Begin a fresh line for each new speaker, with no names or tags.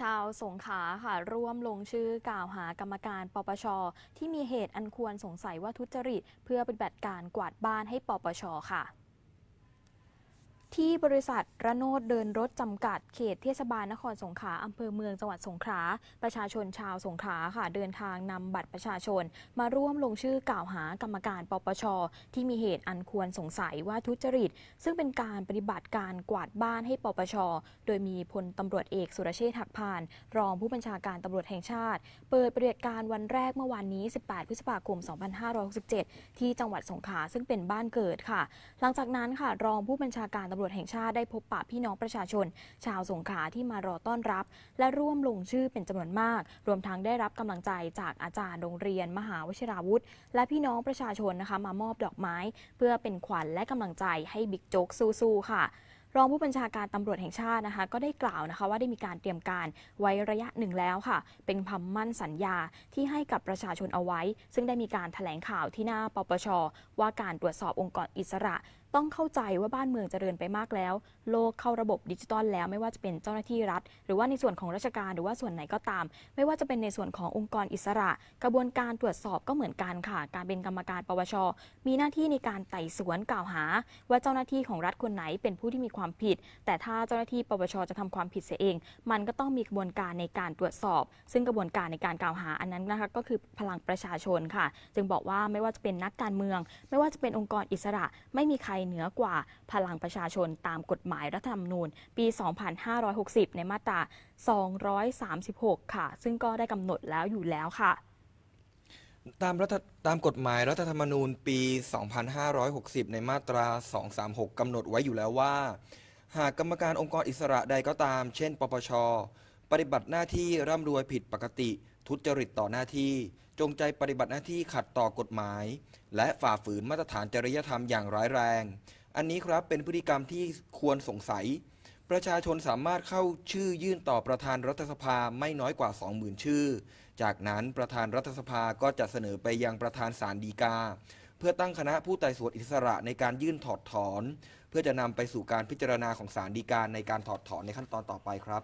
ชาวสงขลาค่ะร่วมลงชื่อกล่าวหากรรมการปปช ที่มีเหตุอันควรสงสัยว่าทุจริต เพื่อปฏิบัติการกวาดบ้านให้ปปชค่ะ ที่บริษัทระโนดเดินรถจำกัดเขตเทศบาลนครสงขลาอำเภอเมืองจังหวัดสงขลาประชาชนชาวสงขลาค่ะ เดินทางนำบัตรประชาชน มาร่วมลงชื่อกล่าวหากรรมการปปช ที่มีเหตุอันควรสงสัยว่าทุจริต ซึ่งเป็นการปฏิบัติการกวาดบ้านให้ปปช โดยมีพลตำรวจเอกสุรเชษฐ์หักพาน รองผู้บัญชาการตำรวจแห่งชาติ เปิดปฏิบัติการวันแรกเมื่อวานนี้ 18 พฤษภาคม 2567 ที่จังหวัดสงขลาซึ่งเป็นบ้านเกิดค่ะ หลังจากนั้นค่ะรองผู้บัญชาการตำรวจวจแห่งชาติได้พบปะพี่น้องประชาชน ชาวสงขลาที่มารอต้อนรับ และร่วมลงชื่อเป็นจำนวนมาก รวมทั้งได้รับกำลังใจจากอาจารย์โรงเรียน มหาวชิราวุธ และพี่น้องประชาชนนะคะมามอบดอกไม้ เพื่อเป็นขวัญและกำลังใจให้บิ๊กโจ๊กสู้ๆค่ะรองผู้บัญชาการตำรวจแห่งชาตินะคะ ก็ได้กล่าวนะคะว่าได้มีการเตรียมการไว้ระยะหนึ่งแล้วค่ะ เป็นคำมั่นสัญญาที่ให้กับประชาชนเอาไว้ ซึ่งได้มีการแถลงข่าวที่หน้าปปช ว่าการตรวจสอบองค์กรอิสระ ต้องเข้าใจว่าบ้านเมืองเจริญไปมากแล้ว โลกเข้าระบบดิจิตอลแล้วไม่ว่าจะเป็นเจ้าหน้าที่รัฐ หรือว่าในส่วนของราชการหรือว่าส่วนไหนก็ตาม ไม่ว่าจะเป็นในส่วนขององค์กรอิสระ กระบวนการตรวจสอบก็เหมือนกันค่ะ การเป็นกรรมการปปช มีหน้าที่ในการไต่สวนกล่าวหา ว่าเจ้าหน้าที่ของรัฐคนไหนเป็นผู้ที่มีความผิด แต่ถ้าเจ้าหน้าที่ปปชจะทำความผิดเสียเอง มันก็ต้องมีกระบวนการในการตรวจสอบ ซึ่งกระบวนการในการกล่าวหาอันนั้นนะคะก็คือพลังประชาชนค่ะ จึงบอกว่าไม่ว่าจะเป็นนักการเมือง ไม่ว่าจะเป็นองค์กรอิสระไม่มีใครเหนือกว่าพลังประชาชนตามกฎหมายรัฐธรรมนูญ ปี 2560 ในมาตรา 236 ค่ะ ซึ่งก็ได้กำหนดแล้วอยู่แล้วค่ะ
ตามรัฐตามกฎหมายรัฐธรรมนูญปี 2560 ในมาตรา 236 กำหนดไว้อยู่แล้วว่า หากกรรมการองค์กรอิสระใดก็ตาม เช่น ปปช ปฏิบัติหน้าที่ร่ำรวยผิดปกติ ทุจริตต่อหน้าที่ จงใจปฏิบัติหน้าที่ขัดต่อกฎหมาย และฝ่าฝืนมาตรฐานจริยธรรมอย่างร้ายแรง อันนี้ครับเป็นพฤติกรรมที่ควรสงสัย ประชาชนสามารถเข้าชื่อยื่นต่อประธานรัฐสภาไม่น้อยกว่า 20,000 ชื่อ จากนั้นประธานรัฐสภาก็จะเสนอไปยังประธานศาลฎีกา เพื่อตั้งคณะผู้ไต่สวนอิสระในการยื่นถอดถอน เพื่อจะนำไปสู่การพิจารณาของศาลฎีกาในการถอดถอนในขั้นตอนต่อไปครับ